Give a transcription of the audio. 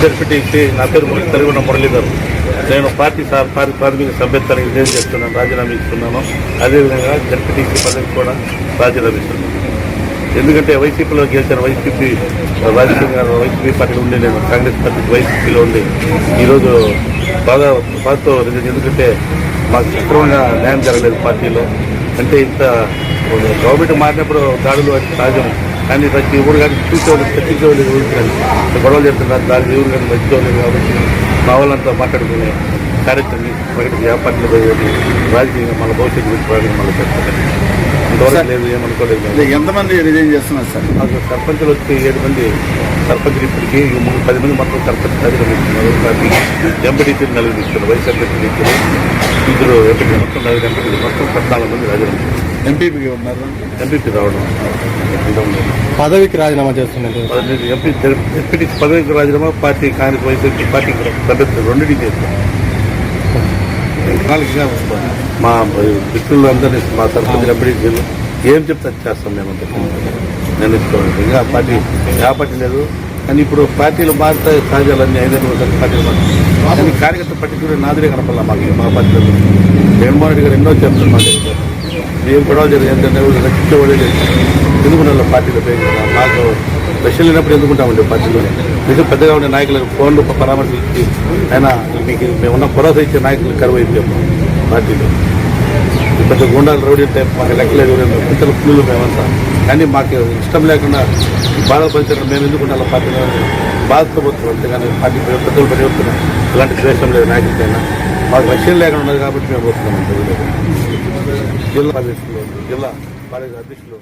ZPTC నా పేరు తెలుగున్న మురళీధర్. నేను పార్టీ సార్ పార్టీ ప్రాథమిక సభ్యత్వానికి విజయం చేస్తున్నాను రాజీనామా ఇస్తున్నాను. అదేవిధంగా జడ్పీటీసీ పదవికి కూడా రాజీనామా ఇస్తున్నాను. ఎందుకంటే వైసీపీలో గెలిచిన వైసీపీ రాజకీయ వైసీపీ పార్టీలో ఉండి నేను కాంగ్రెస్ పార్టీ వైసీపీలో ఉండి. ఈరోజు బాగా బాధతో ఎందుకంటే మాకు సక్రమంగా న్యాయం జరగలేదు పార్టీలో. అంటే ఇంత గవర్నమెంట్ మారినప్పుడు దాడులు అది సహజం కానీ ప్రతి ఊరు కానీ చూసేవాళ్ళు చర్చించేవాళ్ళు ఊరు కానీ గొడవలు చెప్తున్నారు దాని ఊరు కానీ మర్చిపోలేదు కాబట్టి మా వాళ్ళంతా మాట్లాడుకునే కార్యక్రమం ప్రకటించి ఏ పార్టీలో పోయేది రాజకీయంగా మన భవిష్యత్తు గురించి పోరాటం మళ్ళీ ఇంతవరకు లేదు ఏమనుకోలేదు ఎంతమంది రిజైన్ చేస్తున్నారు సార్? మాకు సర్పంచులు వచ్చి ఏడు మంది సర్పంచులు ఇప్పటికీ ఈ మూడు పది మంది మొత్తం సర్పంచ్ నలుగురు ఇస్తున్నారు. ఎంపీటీసీలు నలుగురు ఇస్తున్నారు వైస్ ఎంపీటీసీలు ఇద్దరు ఇద్దరు ఎంపీటీ మొత్తం నలుగురు ఎంపీటీ మొత్తం పద్నాలుగు మంది రాజు ఎంపీపీ ఉన్నారు. ఎంపీపీ రావడం. పదవికి రాజీనామా చేస్తున్నారు. ఎంపీ పదవికి రాజీనామా పార్టీ కాంగ్రెస్ వైసీపీ పార్టీకి సభ్యత్వం రెండింటికి చేస్తాం మా మిత్రులు అందరినీ మా సర్పంచ్ ఎంపీటీసీలు ఏం చెప్తే చేస్తాం మేమంతా నేను ఇస్తాను ఇంకా పార్టీ ఆ పార్టీ లేదు. కానీ ఇప్పుడు పార్టీలు మారుతాయి సహజాలన్నీ ఐదు ఒకసారి పార్టీలు మారుతాయి. కానీ కార్యకర్త పట్టించుకునే నాదిరే కనపడాలి మాకు మా పార్టీలో. జగన్మోహన్ రెడ్డి గారు ఎన్నో చెప్తారు మాకు ఏం గొడవ జరిగింది ఏంటంటే వాళ్ళు రక్షించేవాడే లేదు ఎందుకుంటారు పార్టీలో పేరు కదా మాకు స్పెషల్ అయినప్పుడు ఎందుకుంటామండి పార్టీలో నిజం పెద్దగా ఉండే నాయకులకు ఫోన్లు పరామర్శించి అయినా మీకు మేమున్న భరోసా ఇచ్చే నాయకులు కరువు అయిపోయాము పార్టీలో. పెద్ద గుండాలు రౌడీ టైప్ మాకు లెక్కలేదు ఇతర పుల్లు మేమంతా. కానీ మాకు ఇష్టం లేకుండా బాధపరిచడం మేము ఎందుకు పార్టీలో? బాధతో పోతున్నాం అంతేగాని పార్టీ పెద్దలు పరివర్తన ఇలాంటి ద్వేషం లేదు నాయకులకైనా మాకు లక్ష్యం లేకుండా ఉన్నది కాబట్టి మేము పోతున్నాం అంతే. జిల్లా అధ్యక్షులు జిల్లా పార్టీ అధ్యక్షులు